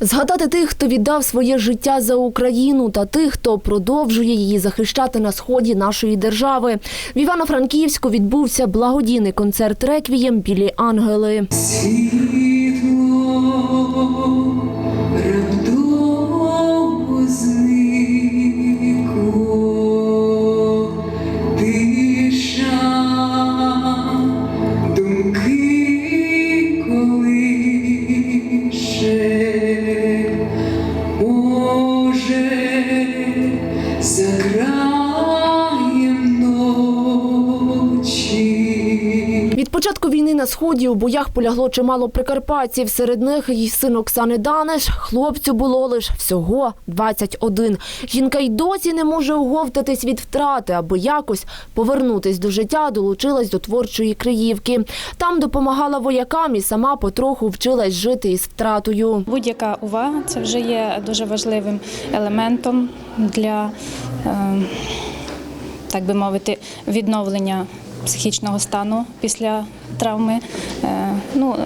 Згадати тих, хто віддав своє життя за Україну, та тих, хто продовжує її захищати на сході нашої держави. В Івано-Франківську відбувся благодійний концерт реквієм Білі ангели. Початку війни на сході у боях полягло чимало прикарпатців. Серед них і син Оксани Даниш. Хлопцю було лише всього 21. Жінка й досі не може оговтатись від втрати, аби якось повернутись до життя, долучилась до творчої Криївки. Там допомагала воякам і сама потроху вчилась жити із втратою. Будь-яка увага це вже є дуже важливим елементом для, е, так би мовити, відновлення психічного стану після травми. Е, Ну,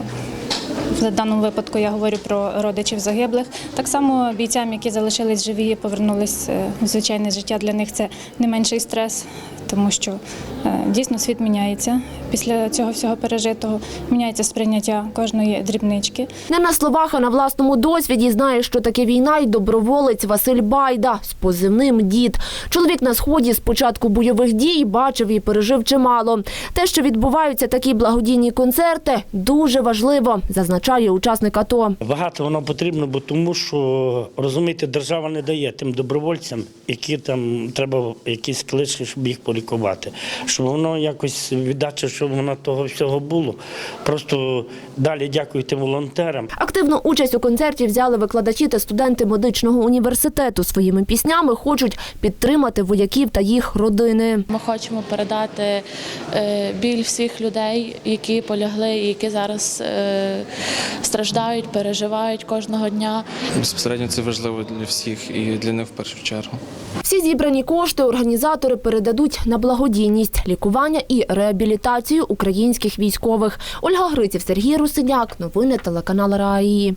в даному випадку я говорю про родичів загиблих. Так само бійцям, які залишились живі, повернулись е, в звичайне життя. Для них це не менший стрес, тому що е, дійсно світ міняється після цього всього пережитого. Міняється сприйняття кожної дрібнички. Не на словах, а на власному досвіді знає, що таке війна, й доброволець Василь Байда з позивним дід. Чоловік на сході з початку бойових дій бачив і пережив чимало. Те, що відбуваються такі благодійні концерти, дуже важливо, зазначає учасник АТО. Багато воно потрібно, бо тому що розумієте, держава не дає тим добровольцям, які там треба якісь клички, щоб їх полікувати. Щоб воно якось віддача, щоб воно того всього було. Просто далі дякую тим волонтерам. Активну участь у концерті взяли викладачі та студенти медичного університету. Своїми піснями хочуть підтримати вояків та їх родини. Ми хочемо передати е, біль всіх людей, які полягли і які зараз е, страждають, переживають кожного дня. Безпосередньо це важливо для всіх і для них в першу чергу. Всі зібрані кошти організатори передадуть на благодійність, лікування і реабілітацію українських військових. Ольга Гриців, Сергій Русиняк. Новини телеканал РАІ.